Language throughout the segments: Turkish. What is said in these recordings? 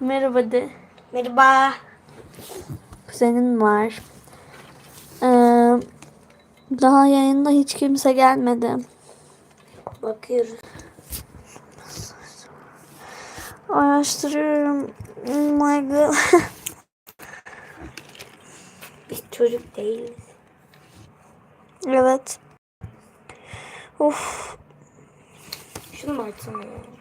Merhaba de. Merhaba. Kuzenin var. Ee, daha yayında hiç kimse gelmedi. Bakıyoruz. Araştırıyorum. Oh my god. Biz çocuk değiliz. evet. Of. Şunu mu açsana ya?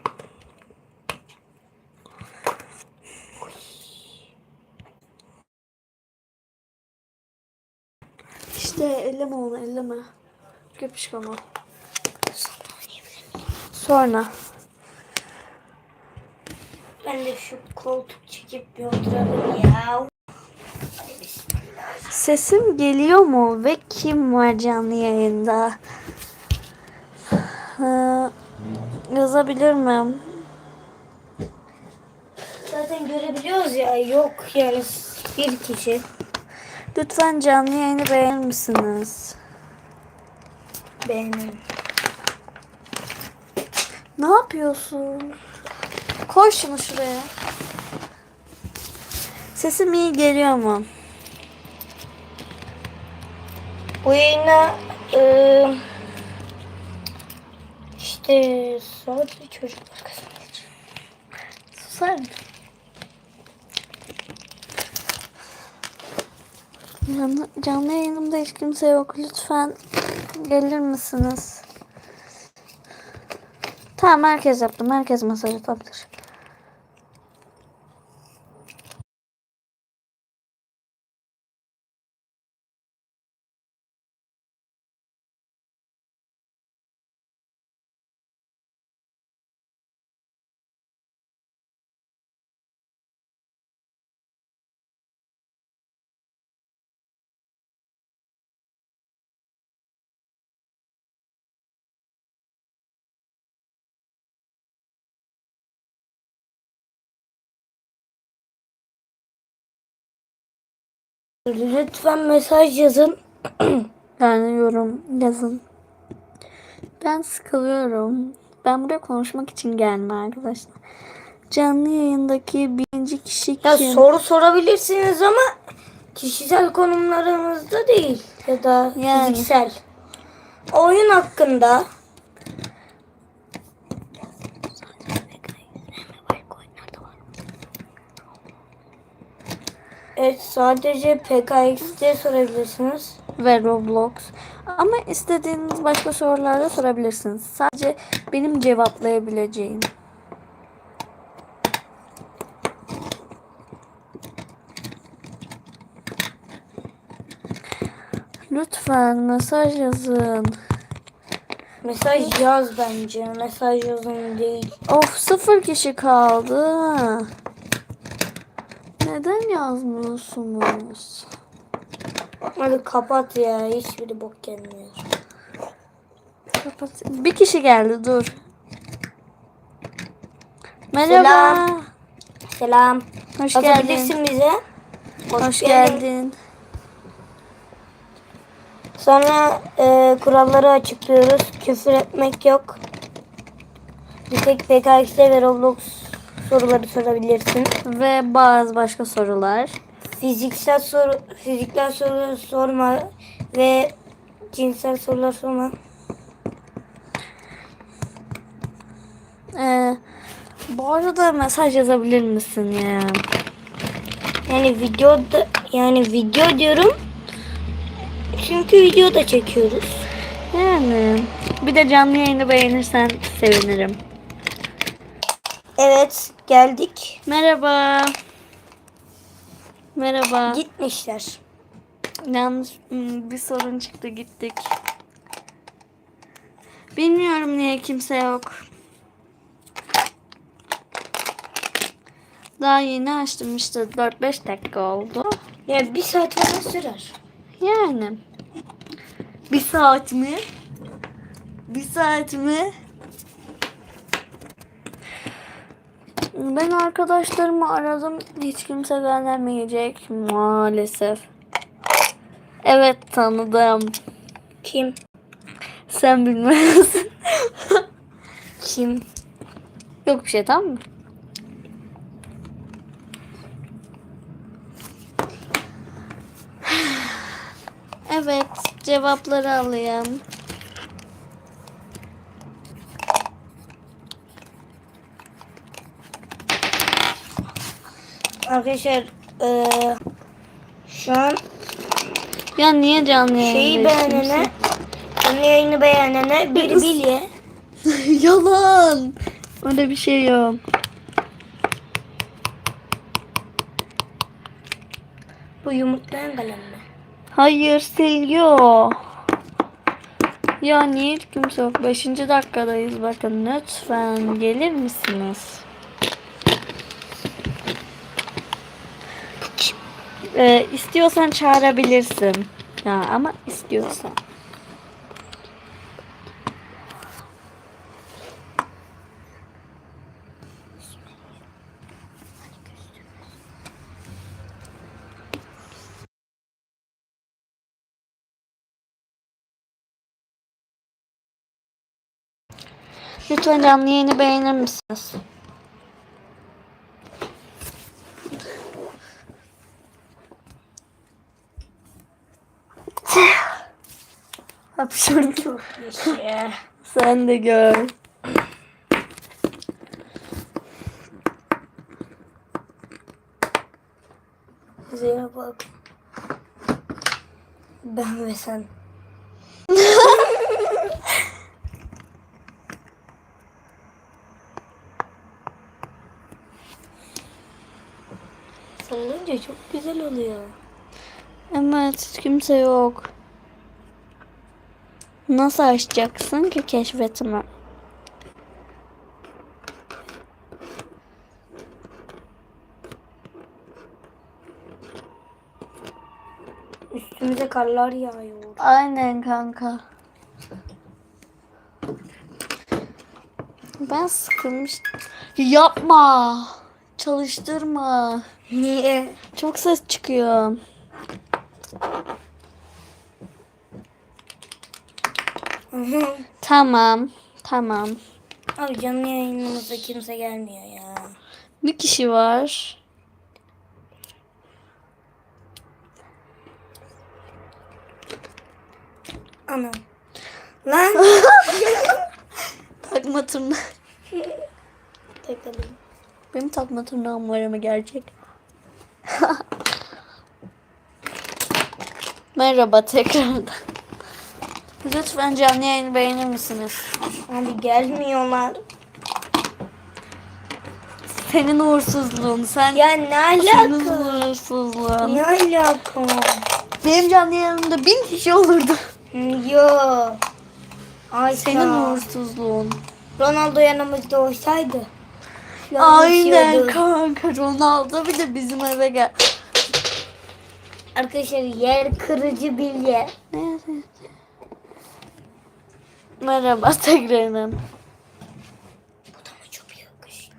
İşte elleme onu elleme. Köpüşk ama. Sonra. Ben de şu koltuk çekip bir oturalım ya. Sesim geliyor mu ve kim var canlı yayında? Ee, yazabilir miyim? Zaten görebiliyoruz ya. Yok yani bir kişi. Lütfen canlı yayını beğenir misiniz? Beğenin. Ne yapıyorsun? Koy şunu şuraya. Sesim iyi geliyor mu? Bu yayına e, işte sadece çocuklar kazanacak. Susar mısın? Canlı, canlı yayınımda hiç kimse yok. Lütfen gelir misiniz? Tamam herkes yaptım. Herkes mesaj atabilir. Lütfen mesaj yazın. Yani yorum yazın. Ben sıkılıyorum. Ben buraya konuşmak için geldim arkadaşlar. Canlı yayındaki birinci kişi Ya kim? soru sorabilirsiniz ama kişisel konumlarımızda değil ya da Yani. fiziksel. Oyun hakkında Evet sadece PKX'de sorabilirsiniz. ve Roblox. Ama istediğiniz başka sorular da sorabilirsiniz. Sadece benim cevaplayabileceğim. Lütfen mesaj yazın. Mesaj yaz bence. Mesaj yazın değil. Of sıfır kişi kaldı. Neden yazmıyorsunuz? Hadi kapat ya. Hiçbiri bok gelmiyor. Kapat. Bir kişi geldi dur. Merhaba. Selam. Selam. Hoş geldin. Bize. Hoş geldin. Sonra e, kuralları açıklıyoruz. Küfür etmek yok. Bir tek PKX'de ve Roblox soruları sorabilirsin. Ve bazı başka sorular. Fiziksel soru, fiziksel soruları sorma ve cinsel sorular sorma. Ee, bu arada mesaj yazabilir misin ya? Yani videoda yani video diyorum. Çünkü video da çekiyoruz. Yani bir de canlı yayını beğenirsen sevinirim. Evet geldik. Merhaba. Merhaba. Gitmişler. Yanlış hmm, bir sorun çıktı gittik. Bilmiyorum niye kimse yok. Daha yeni açtım işte 4-5 dakika oldu. Yani bir saat falan sürer. Yani. Bir saat mi? Bir saat mi? Ben arkadaşlarımı aradım. Hiç kimse göndermeyecek maalesef. Evet tanıdım. Kim? Sen bilmezsin. Kim? Yok bir şey tamam mı? Evet cevapları alayım. Arkadaşlar eee, şu an Ya niye canlı şeyi yayındayız beğenene canlı yayını beğenene bir bilye. Yalan. Öyle bir şey yok. Bu yumurtlayan kalem mi? Hayır siliyor. Ya niye kimse yok? Beşinci dakikadayız bakın lütfen gelir misiniz? Ee, istiyorsan çağırabilirsin. Ya ama istiyorsan. Lütfen canlı yayını beğenir misiniz? Hapşırdım. Sen de gör. Zeynep bak. Ben ve sen. Sallanınca çok güzel oluyor. Evet hiç kimse yok. Nasıl açacaksın ki keşfetimi? Üstümüze karlar yağıyor. Aynen kanka. Ben sıkılmıştım. Yapma. Çalıştırma. Niye? Çok ses çıkıyor. Tamam. Tamam. Abi canlı yayınımızda kimse gelmiyor ya. Bir kişi var. Ana. Lan. Takma tırnağı. Takalım. Benim takma tırnağım var ama gerçek. Merhaba tekrardan. Lütfen canlı yayını beğenir misiniz? Abi gelmiyorlar. Senin uğursuzluğun. Sen Ya ne senin alaka? uğursuzluğun. Ne alaka? Benim canlı yayınımda bin kişi olurdu. Yo. Ay Senin uğursuzluğun. Ronaldo yanımızda olsaydı. Aynen kanka Ronaldo bir de bizim eve gel. Arkadaşlar yer kırıcı bilye. Merhaba tekrardan. Bu da mı çok yakışıyor?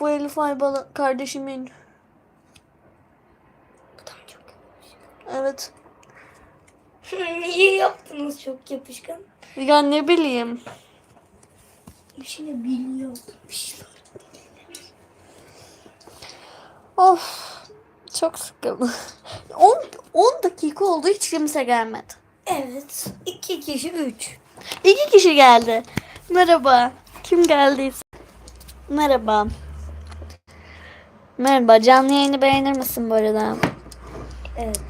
Bu Elif Aybal kardeşimin. Bu da mı çok Evet. yakışıyor? Niye yaptınız çok yapışkan? Ya ne bileyim. İşini biliyor. Of. Çok sıkıldım. 10 10 dakika oldu hiç kimse gelmedi. Evet. iki kişi üç. İki kişi geldi. Merhaba. Kim geldiyse. Merhaba. Merhaba. Canlı yayını beğenir misin bu arada? Evet.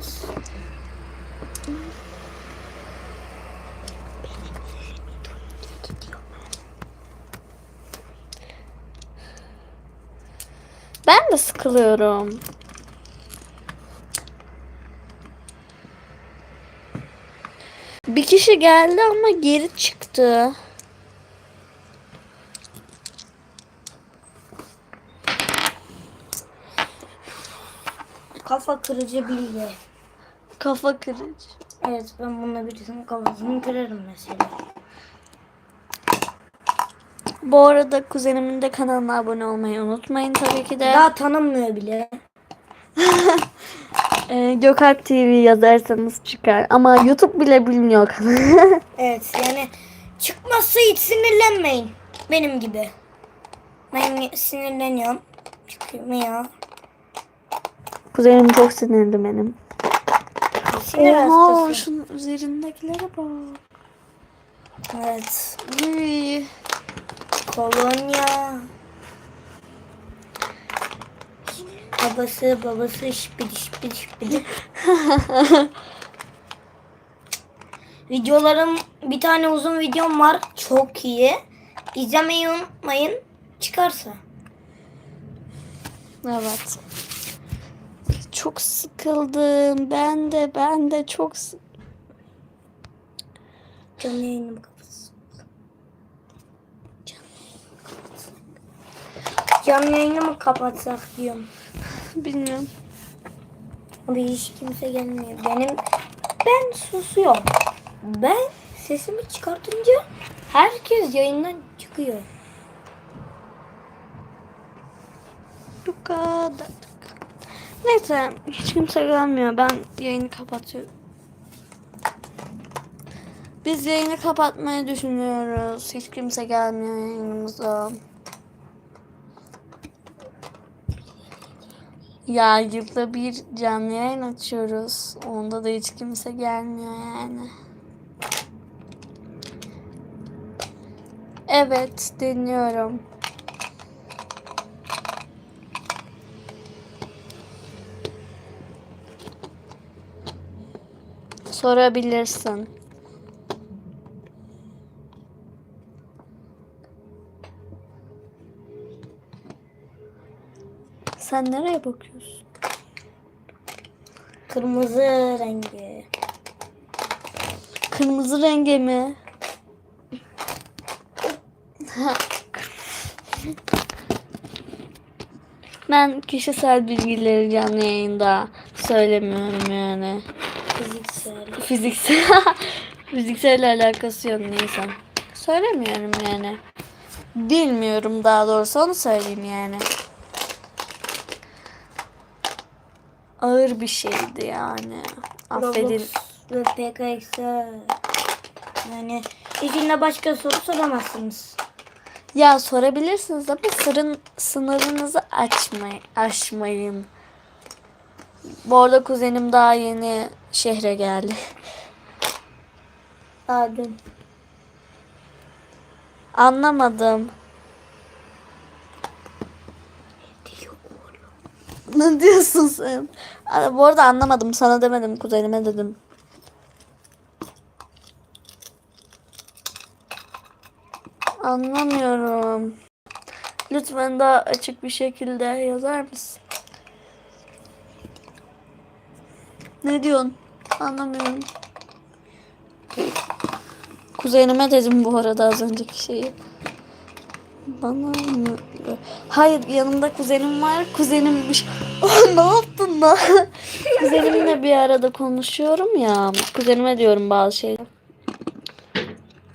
Ben de sıkılıyorum. Bir kişi geldi ama geri çıktı. Kafa kırıcı bilye. Kafa kırıcı. Evet ben bununla birisinin kafasını kırarım mesela. Bu arada kuzenimin de kanalına abone olmayı unutmayın tabii ki de. Daha tanınmıyor bile. Ee, Gökalp TV yazarsanız çıkar. Ama YouTube bile bilmiyor kanalı. Evet yani çıkmazsa hiç sinirlenmeyin. Benim gibi. Ben sinirleniyorum. Çıkmıyor. Kuzenim çok sinirli benim. Sinir Oha hastası. şunun üzerindekilere bak. Evet. Uy. Kolonya. Babası babası şipidi şipidi şipidi. Videolarım bir tane uzun videom var. Çok iyi. İzlemeyi unutmayın. Çıkarsa. Evet. Çok sıkıldım. Ben de ben de çok sı- Canlı yayınımı kapatsın. Canlı yayınımı kapatsak diyorum. Bilmiyorum. Abi hiç kimse gelmiyor. Benim ben susuyorum. Ben sesimi çıkartınca herkes yayından çıkıyor. Bu kadar. Neyse hiç kimse gelmiyor. Ben yayını kapatıyorum. Biz yayını kapatmayı düşünüyoruz. Hiç kimse gelmiyor yayınımıza. Ya yılda bir canlı yayın açıyoruz. Onda da hiç kimse gelmiyor yani. Evet, dinliyorum. Sorabilirsin. Sen nereye bakıyorsun? Kırmızı rengi. Kırmızı rengi mi? ben kişisel bilgileri canlı yayında söylemiyorum yani. Fiziksel. Fiziksel fiziksel alakası yok neyse. Söylemiyorum yani. Bilmiyorum daha doğrusu onu söyleyeyim yani. Ağır bir şeydi yani. Affedin. Roblox ve PKX'e yani içinde başka soru soramazsınız. Ya sorabilirsiniz ama sırın sınırınızı açmayın, aşmayın. Bu arada kuzenim daha yeni şehre geldi. Daha dün. Anlamadım. Ne diyorsun sen? Bu arada anlamadım. Sana demedim. Kuzenime dedim. Anlamıyorum. Lütfen daha açık bir şekilde yazar mısın? Ne diyorsun? Anlamıyorum. Kuzenime dedim bu arada az önceki şeyi. Bana mı? Hayır yanımda kuzenim var. Kuzenimmiş. Ne yaptın lan? Kuzenimle bir arada konuşuyorum ya. Kuzenime diyorum bazı şeyler.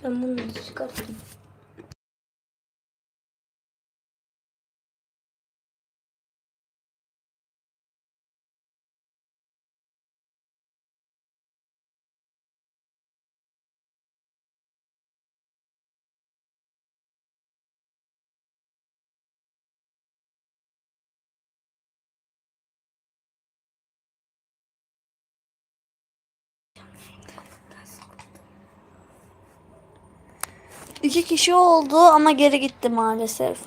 Ben bunu çıkarttım. İki kişi oldu ama geri gitti maalesef.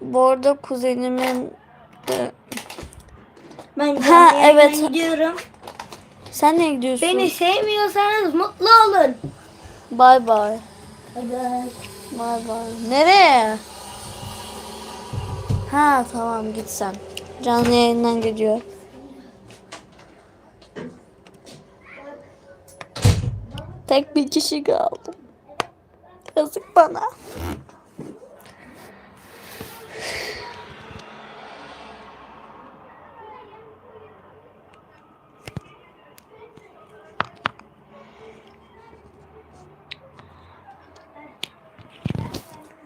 Bu arada kuzenimin de... Ben Ha, evet. gidiyorum. Sen ne gidiyorsun? Beni sevmiyorsanız mutlu olun. Bay bay. Bay bay. Nereye? Ha tamam git sen. Canlı yayından gidiyor. Tek bir kişi kaldı. Yazık bana.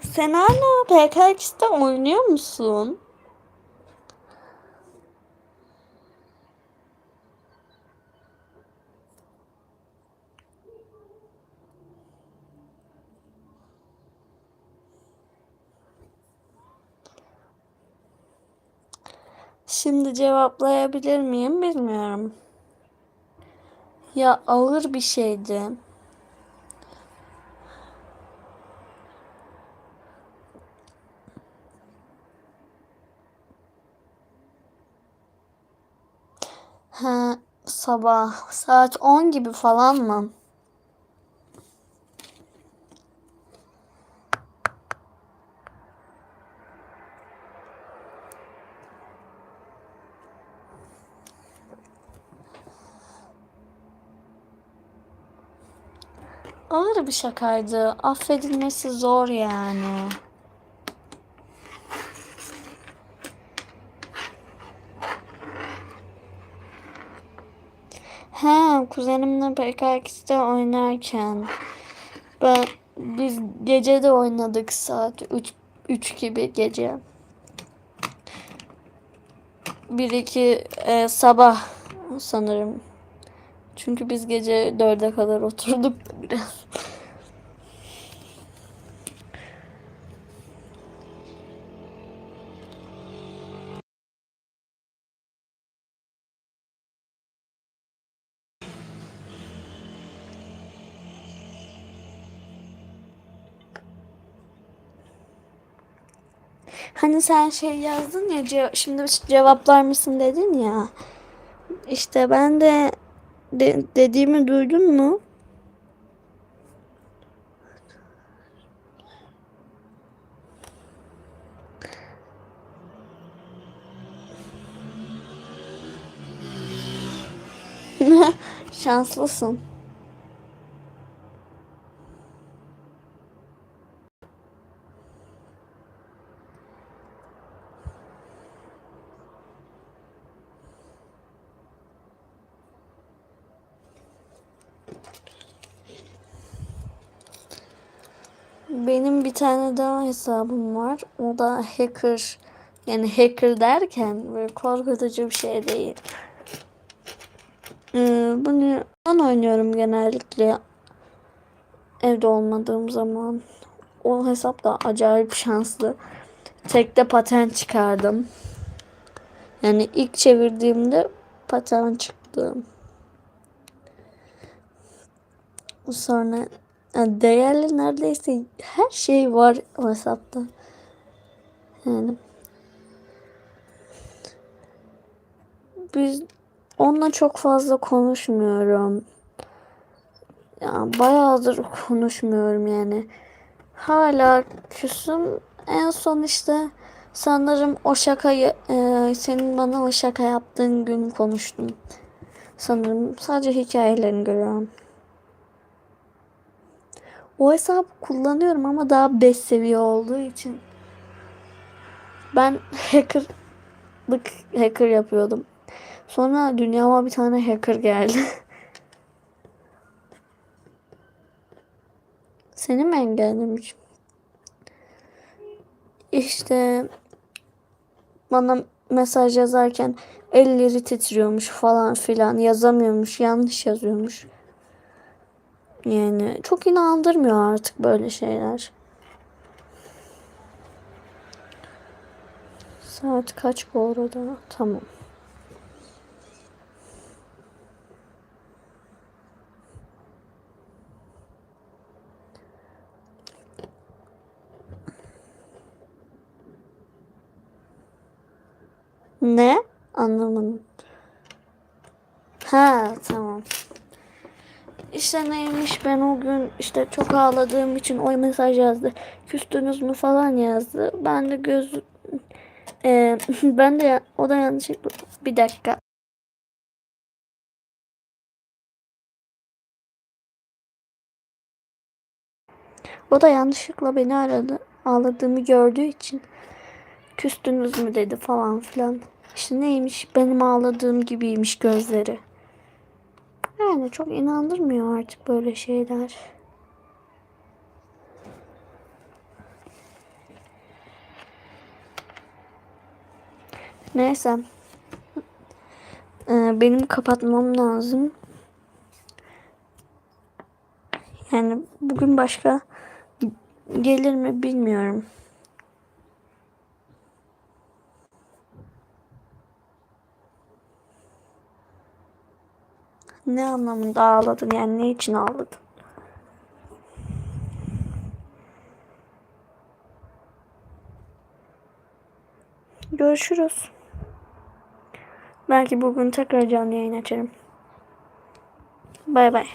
Sen hala PKX'de oynuyor musun? Şimdi cevaplayabilir miyim bilmiyorum. Ya ağır bir şeydi. Ha, sabah saat 10 gibi falan mı? Ağır bir şakaydı. Affedilmesi zor yani. He, kuzenimle PKX'de oynarken ben biz gece de oynadık saat 3 3 gibi gece. Bir iki e, sabah sanırım. Çünkü biz gece dörde kadar oturduk biraz. Hani sen şey yazdın ya ce- şimdi cevaplar mısın dedin ya. İşte ben de, de dediğimi duydun mu? Şanslısın. Benim tane daha hesabım var. O da hacker. Yani hacker derken böyle korkutucu bir şey değil. Ee, bunu ben oynuyorum genellikle evde olmadığım zaman. O hesap da acayip şanslı. Tekte patent çıkardım. Yani ilk çevirdiğimde patent çıktı. Sonra yani değerli neredeyse her şey var o hesapta. Yani biz onunla çok fazla konuşmuyorum. Ya bayağıdır konuşmuyorum yani. Hala küsüm. En son işte sanırım o şakayı e, senin bana o şaka yaptığın gün konuştum. Sanırım sadece hikayelerini görüyorum. O hesabı kullanıyorum ama daha 5 seviye olduğu için. Ben hackerlık hacker yapıyordum. Sonra dünyama bir tane hacker geldi. Seni mi engellemiş? İşte bana mesaj yazarken elleri titriyormuş falan filan yazamıyormuş yanlış yazıyormuş. Yani çok inandırmıyor artık böyle şeyler. Saat kaç bu arada? Tamam. Ne? Anlamadım. Ha tamam. İşte neymiş ben o gün işte çok ağladığım için o mesaj yazdı. Küstünüz mü falan yazdı. Ben de göz e, ben de o da yanlışlıkla bir dakika. O da yanlışlıkla beni aradı. Ağladığımı gördüğü için küstünüz mü dedi falan filan. İşte neymiş benim ağladığım gibiymiş gözleri. Yani çok inandırmıyor artık böyle şeyler. Neyse. Ee, benim kapatmam lazım. Yani bugün başka gelir mi bilmiyorum. Ne anlamında ağladın yani ne için ağladın? Görüşürüz. Belki bugün tekrar canlı yayın açarım. Bay bay.